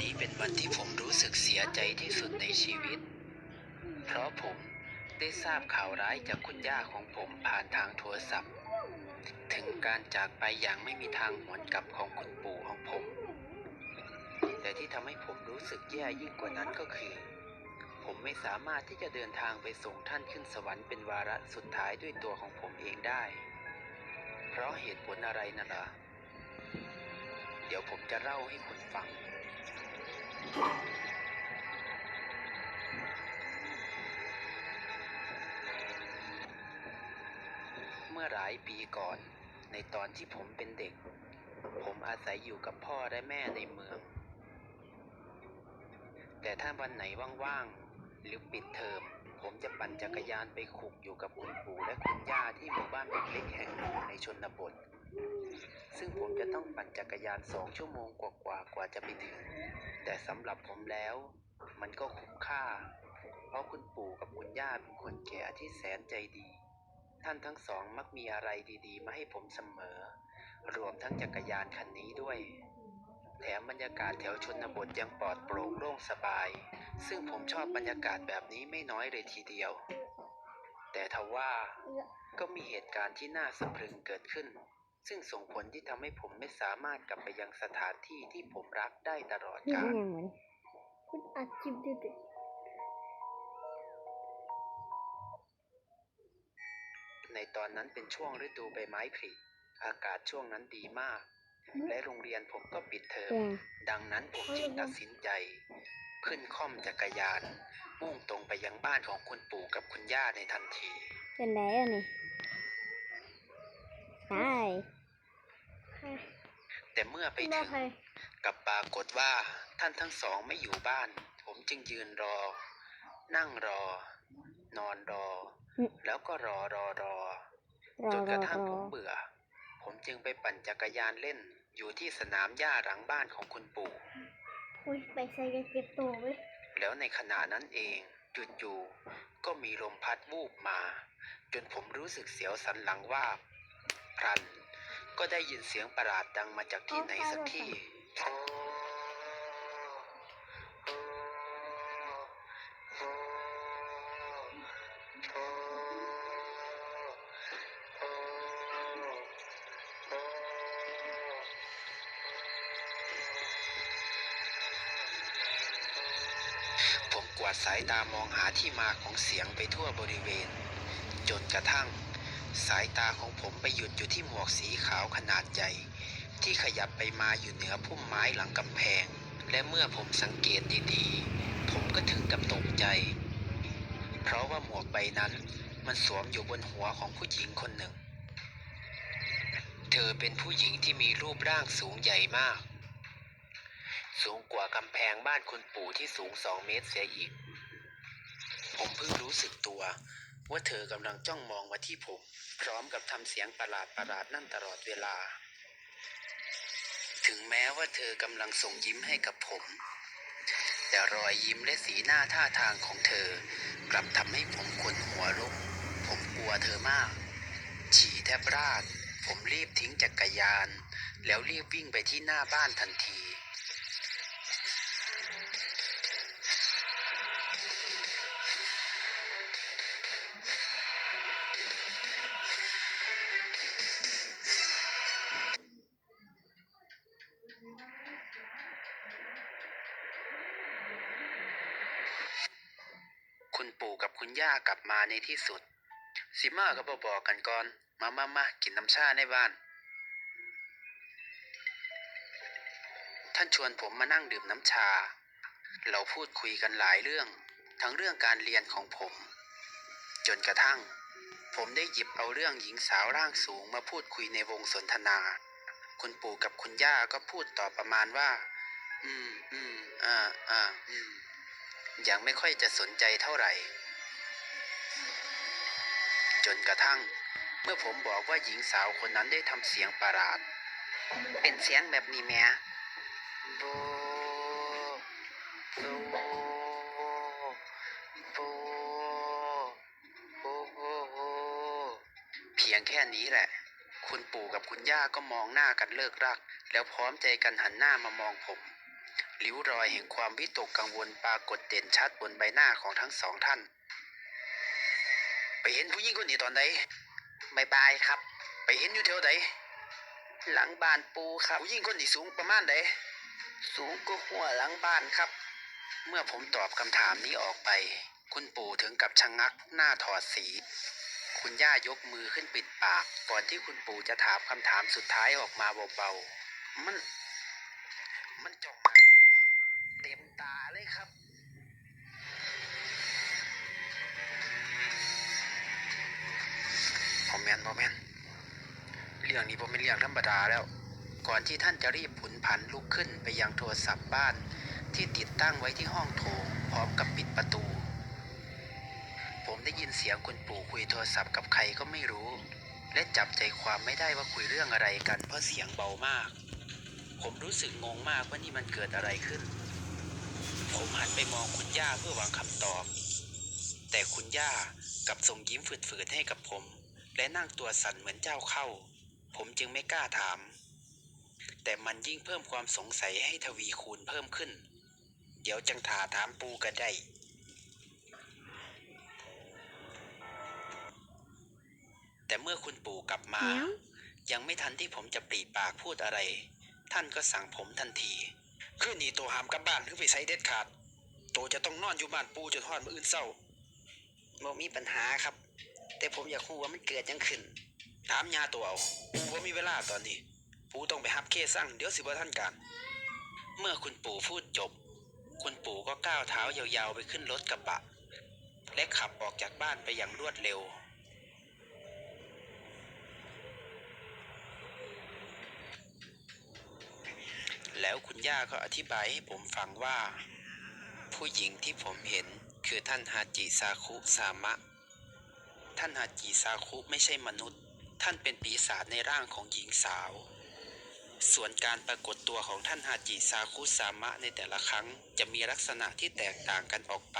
นี้เป็นวันที่ผมรู้สึกเสียใจที่สุดในชีวิต เพราะผมได้ทราบข่าวร้ายจากคุณย่าของผมผ่านทางโทรศัพท์ ถึงการจากไปอย่างไม่มีทางหวนกลับของคุณปู่ของผม แต่ที่ทำให้ผมรู้สึกแย่ยิ่งกว่านั้นก็คือ ผมไม่สามารถที่จะเดินทางไปส่งท่านขึ้นสวรรค์เป็นวาระสุดท้ายด้วยตัวของผมเองได้ เพราะเหตุผลอะไรน่ะล่ะเดี๋ยวผมจะเล่าให้คุณฟัง เมื่อหลายปีก่อน ในตอนที่ผมเป็นเด็ก ผมอาศัยอยู่กับพ่อและแม่ในเมือง แต่ถ้าวันไหนว่างๆ หรือปิดเทอม ผมจะปั่นจักรยานไปขุกอยู่กับคุณปู่และคุณย่าที่หมู่บ้านเล็กๆแห่งหนึ่งในชนบท ซึ่งผมจะต้องปั่นจักรยานสองชั่วโมงกว่าๆกว่าจะไปถึง แต่สำหรับผมแล้ว มันก็คุ้มค่า เพราะคุณปู่กับคุณย่าเป็นคนแก่ที่แสนใจดี ท่านทั้งสองมักมีอะไรดีๆ มาให้ผมเสมอ รวมทั้งจักรยานคันนี้ด้วย แถมบรรยากาศแถวชนบทยังปลอดโปร่งโล่งสบาย ซึ่งผมชอบบรรยากาศแบบนี้ไม่น้อยเลยทีเดียว แต่ทว่าก็มีเหตุการณ์ที่น่าสะพรึงเกิดขึ้น ซึ่งส่งผลที่ทำให้ผมไม่สามารถกลับไปยังสถานที่ที่ผมรักได้ตลอดนี่กามันลยังเหมือนคุณอัดคลิปดิดิ ในตอนนั้นเป็นช่วงฤดูใบไม้ผลิอากาศช่วงนั้นดีมาก และโรงเรียนผมก็ปิดเทอมแดงดังนั้นผมจึงตัดสินใจ ขึ้นค่อมจักรยาน มุ่งตรงไปยังบ้านของคุณปู่กับคุณย่าในทันที เป็นไรอะนี่ ใช่ใครแต่เมื่อไปรอถึงใครกลับปรากฏว่าท่านทั้งสองไม่อยู่บ้าน ผมจึงยืนรอ นั่งรอ นอนรอ แล้วก็รอรอรอรอจนรกอระทั่งรผอมเบื่อ ผมจึงไปปั่นจักรยานเล่น อยู่ที่สนามหญ้าหลังบ้านของคุณปู่อุ้ยไปใส่กันเก็บตัวไว้ยแล้วในขณะนั้นเองจู่ๆก็มีลมพัดวูบมา จนผมรู้สึกเสียวสันหลังว่าบ พลัน ก็ได้ยินเสียงประหลาดดังมาจากที่ไหนสักที่ ผมกวาดสายตามองหาที่มาของเสียงไปทั่วบริเวณ จนกระทั่ง สายตาของผมไปหยุดอยู่ที่หมวกสีขาวขนาดใหญ่ ที่ขยับไปมาอยู่เหนือพุ่มไม้หลังกำแพง และเมื่อผมสังเกตดีๆ ผมก็ถึงกับตกใจ เพราะว่าหมวกใบนั้นมันสวมอยู่บนหัวของผู้หญิงคนหนึ่ง เธอเป็นผู้หญิงที่มีรูปร่างสูงใหญ่มาก สูงกว่ากำแพงบ้านคุณปู่ที่สูงสองเมตรเสียอีก ผมเพิ่งรู้สึกตัว ว่าเธอกำลังจ้องมองมาที่ผม พร้อมกับทำเสียงประหลาดประหลาดนั่นตลอดเวลา ถึงแม้ว่าเธอกำลังส่งยิ้มให้กับผม แต่รอยยิ้มและสีหน้าท่าทางของเธอ กลับทำให้ผมขนหัวลุก ผมกลัวเธอมาก ฉี่แทบราด ผมรีบทิ้งจักรยาน แล้วรีบวิ่งไปที่หน้าบ้านทันที ย่ากลับมาในที่สุด สิมาก็บบอกกันก่อน มามามากินน้ำชาในบ้าน ท่านชวนผมมานั่งดื่มน้ำชา เราพูดคุยกันหลายเรื่อง ทั้งเรื่องการเรียนของผม จนกระทั่ง ผมได้หยิบเอาเรื่องหญิงสาวร่างสูงมาพูดคุยในวงสนทนา คุณปู่กับคุณย่าก็พูดต่อประมาณว่า อืม อืม อ่า อ่า อืมยังไม่ค่อยจะสนใจเท่าไหร่ จนกระทั่ง เมื่อผมบอกว่าหญิงสาวคนนั้นได้ทำเสียงประหลาด เป็นเสียงแบบนี้แม่บโบโบโบโบโบเพียงแค่นี้แหละ คุณปู่กับคุณย่าก็มองหน้ากันเลิกรัก แล้วพร้อมใจกันหันหน้ามามองผมริ้วรอยแห่งความวิตกกังวลปรากฏเด่นชัดบนใบหน้าของทั้งสองท่าน ไปเห็นผู้หญิงคนนี้ตอนใดบายบายครับ ไปเห็นอยู่แถวใดหลังบ้านปูครับ ผู้หญิงคนนี้สูงประมาณใดสูงก็หัวหลังบ้านครับ เมื่อผมตอบคำถามนี้ออกไป คุณปู่ถึงกับชะงงักหน้าถอดสี คุณย่ายกมือขึ้นปิดปาก ก่อนที่คุณปู่จะถามคำถามสุดท้ายออกมาเบาๆ มัน มันจอกหนักบ่ พอแมนพอแมนเรื่องนี้ผมเป็นเรื่องธรรมดาแล้ว ก่อนที่ท่านจะรีบผุนผันลุกขึ้นไปยังโทรศัพท์บ้านที่ติดตั้งไว้ที่ห้องโถงพร้อมกับปิดประตู ผมได้ยินเสียงคุณปู่คุยโทรศัพท์กับใครก็ไม่รู้ และจับใจความไม่ได้ว่าคุยเรื่องอะไรกัน เพราะเสียงเบามาก ผมรู้สึกงงมากว่านี่มันเกิดอะไรขึ้น ผมหันไปมองคุณย่าเพื่อหวังคำตอบ แต่คุณย่ากลับส่งยิ้มฝืดๆให้กับผม และนั่งตัวสั่นเหมือนเจ้าเข้า ผมจึงไม่กล้าถาม แต่มันยิ่งเพิ่มความสงสัยให้ทวีคูณเพิ่มขึ้น เดี๋ยวจังถาถามปูกันได้แต่เมื่อคุณปู่กลับมาแมวยังไม่ทันที่ผมจะปรีปากพูดอะไร ท่านก็สั่งผมทันทีคืนนี้โตหามกลับบ้านหรือไปใช้เด็ดขาดโตจะต้องนอนอยู่บ้านปูจนทอดมื้ออื่นเศร้าบ่มีปัญหาครับ แต่ผมอยากรู้ว่ามันเกิดยังขึ้น ถามยาตัวเอาปูว่ามีเวลาตอนนี้ ปูต้องไปฮับเคสั่งเดี๋ยวสิบ่ทันการ เมื่อคุณปู่พูดจบ คุณปู่ก็ก้าวเท้ายาวๆไปขึ้นรถกระบะ และขับออกจากบ้านไปอย่างรวดเร็ว แล้วคุณย่าก็อธิบายให้ผมฟังว่า ผู้หญิงที่ผมเห็นคือท่านฮาจิซาคุสามะ ท่านฮาจิซาคุไม่ใช่มนุษย์ ท่านเป็นปีศาจในร่างของหญิงสาว ส่วนการปรากฏตัวของท่านฮาจิซาคุสามะในแต่ละครั้งจะมีลักษณะที่แตกต่างกันออกไป